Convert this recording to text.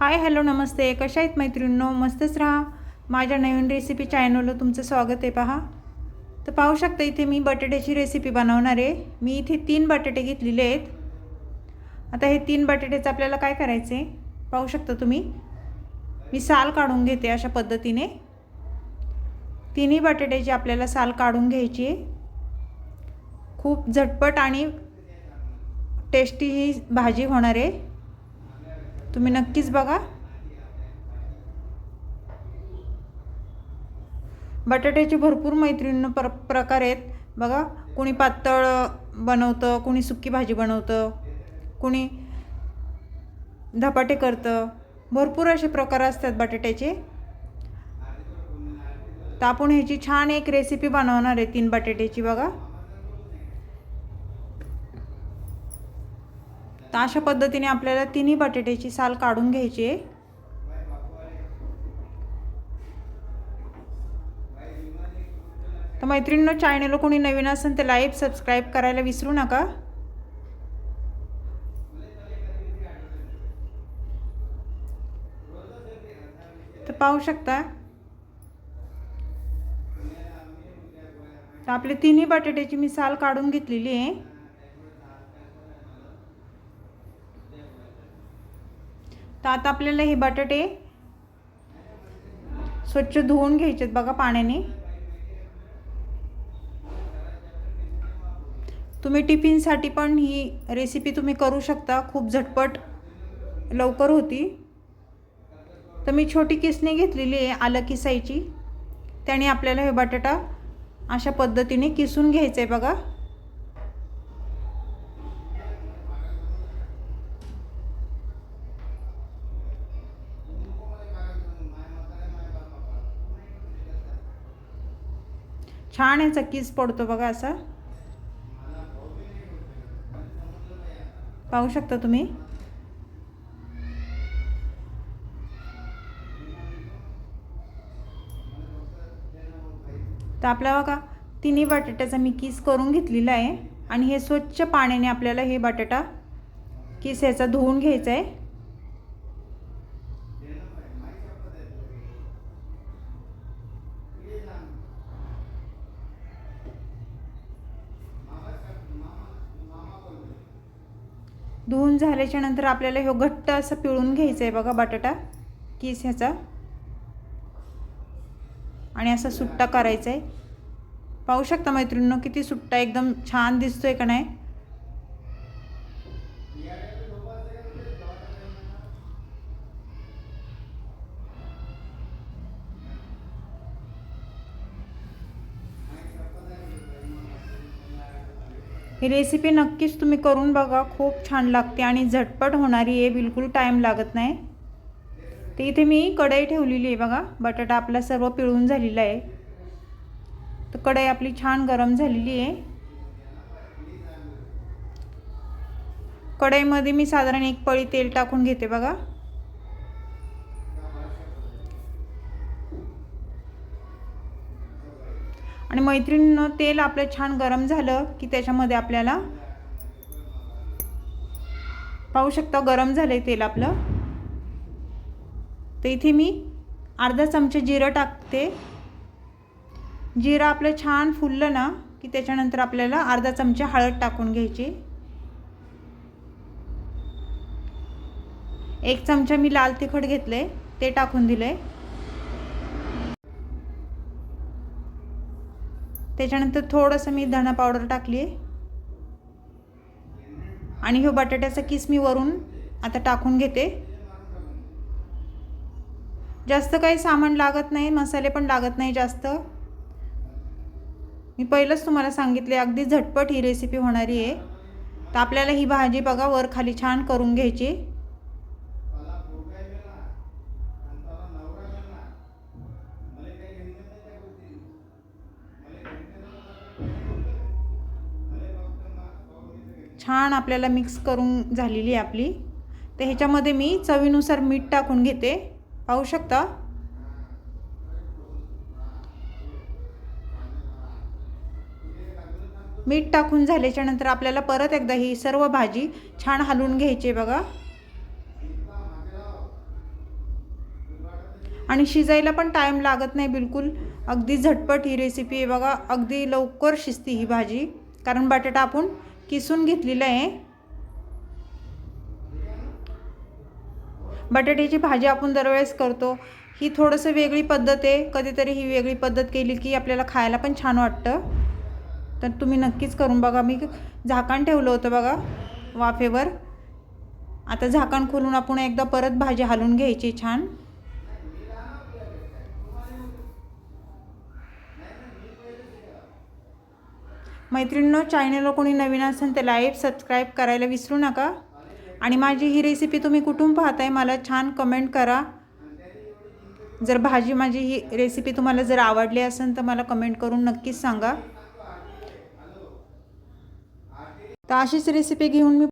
Hi hello नमस्ते. कशा आहेत मैत्रिणींनो? मस्तच राहा. माझ्या नवीन रेसिपी चॅनलला तुमचं स्वागत आहे पहा. तर पाहू शकता इथे मी बटाट्याची रेसिपी बनवणार आहे. मी इथे तीन बटाटे घेतलेले आहेत. आता हे तीन बटाट्याचं आपल्याला काय करायचं आहे पाहू शकता तुम्ही. मी साल काढून घेते अशा पद्धतीने. तिन्ही बटाट्याची आपल्याला साल काढून घ्यायची आहे. खूप झटपट आणि टेस्टी ही भाजी होणार आहे. तुम्ही नक्कीच बघा. बटाट्याचे भरपूर मैत्रिणी प्र प्रकार आहेत. बघा कुणी पातळ बनवतं कुणी सुक्की भाजी बनवतं कुणी धपाटे करतं. भरपूर असे प्रकार असतात बटाट्याचे. तर आपण ह्याची छान एक रेसिपी बनवणार आहे तीन बटाट्याची बघा. तर अशा पद्धतीने आपल्याला तिन्ही बटाट्याची साल काढून घ्यायची आहे. तर मैत्रिणींनो चॅनल कोणी नवीन असेल तर लाईक सबस्क्राईब करायला विसरू नका. तर पाहू शकता. तर आपले तिन्ही बटाट्याची मी साल काढून घेतलेली आहे. तर आता आपल्याला हे बटाटे स्वच्छ धुवून घ्यायचेत बघा पाण्याने. तुम्ही टिफिनसाठी पण ही रेसिपी तुम्ही करू शकता. खूप झटपट लवकर होती. तर मी छोटी किसणी घेतलेली आहे आलं किसायची. त्याने आपल्याला हे बटाटा अशा पद्धतीने किसून घ्यायचं आहे बघा. छान याचा किस पडतो बघा असा. पाहू शकता तुम्ही? तर आपला बघा तिन्ही बटाट्याचा मी किस करून घेतलेला आहे. आणि हे स्वच्छ पाण्याने आपल्याला हे बटाटा किस ह्याचा धुवून घ्यायचा आहे. धुवून झाल्याच्यानंतर आपल्याला हे घट्ट असं पिळून घ्यायचं आहे बघा बटाटा किस ह्याचा. आणि असा सुट्टा करायचा आहे. पाहू शकता मैत्रिणींनो किती सुट्टा एकदम छान दिसतोय का नाही? ही रेसिपी नक्कीच तुम्ही करून बघा. खूप छान लागते आणि झटपट होणारी आहे. बिलकुल टाईम लागत नाही. तर इथे मी कढई ठेवलेली आहे बघा. बटाटा आपला सर्व पिळून झालेला आहे. तर कढई आपली छान गरम झालेली आहे. कढईमध्ये मी साधारण एक पळी तेल टाकून घेते बघा. आणि मैत्रिणीनं तेल आपलं छान गरम झालं की त्याच्यामध्ये आपल्याला पाहू शकता गरम झालं आहे तेल आपलं. तर इथे मी अर्धा चमचा जिरं टाकते. जिरं आपलं छान फुललं ना की त्याच्यानंतर आपल्याला अर्धा चमचा हळद टाकून घ्यायची. एक चमचा मी लाल तिखट घेतले ते टाकून दिले त्याच्यानंतर थोडंसं मी धणा पावडर टाकली आहे आणि हे बटाट्याचा किस मी वरून आता टाकून घेते. जास्त काही सामान लागत नाही मसाले पण लागत नाही जास्त. मी पहिलंच तुम्हाला सांगितले अगदी झटपट ही रेसिपी होणारी आहे तर आपल्याला ही भाजी बघा वर खाली छान करून घ्यायची. छान आपल्याला मिक्स करून झालेली आहे आपली. तर ह्याच्यामध्ये मी चवीनुसार मीठ टाकून घेते. पाहू शकता? मीठ टाकून झाल्याच्यानंतर आपल्याला परत एकदा ही सर्व भाजी छान हलवून घ्यायची आहे बघा. आणि शिजायला पण टाईम लागत नाही बिलकुल. अगदी झटपट ही रेसिपी आहे बघा. अगदी लवकर शिजती ही भाजी. कारण बटाटा आपण किसून घेतलेलं आहे. बटाट्याची भाजी आपण दरवेळेस करतो. ही थोडंसं वेगळी पद्धत आहे. कधीतरी ही वेगळी पद्धत केली की आपल्याला खायला पण छान वाटतं. तर तुम्ही नक्कीच करून बघा. मी झाकण ठेवलं होतं बघा वाफेवर. आता झाकण खोलून आपण एकदा परत भाजी हलवून घ्यायची छान. मैत्रिणींनो चॅनलवर कोणी नवीन असेल तर लाईक सबस्क्राईब करायला विसरू नका. आणि माझी ही रेसिपी तुम्ही कुठून पाहताय मला छान कमेंट करा. जर भाजी माझी ही रेसिपी तुम्हाला जर आवडली असेल तर मला कमेंट करून नक्कीच सांगा. तर अशीच रेसिपी घेऊन मी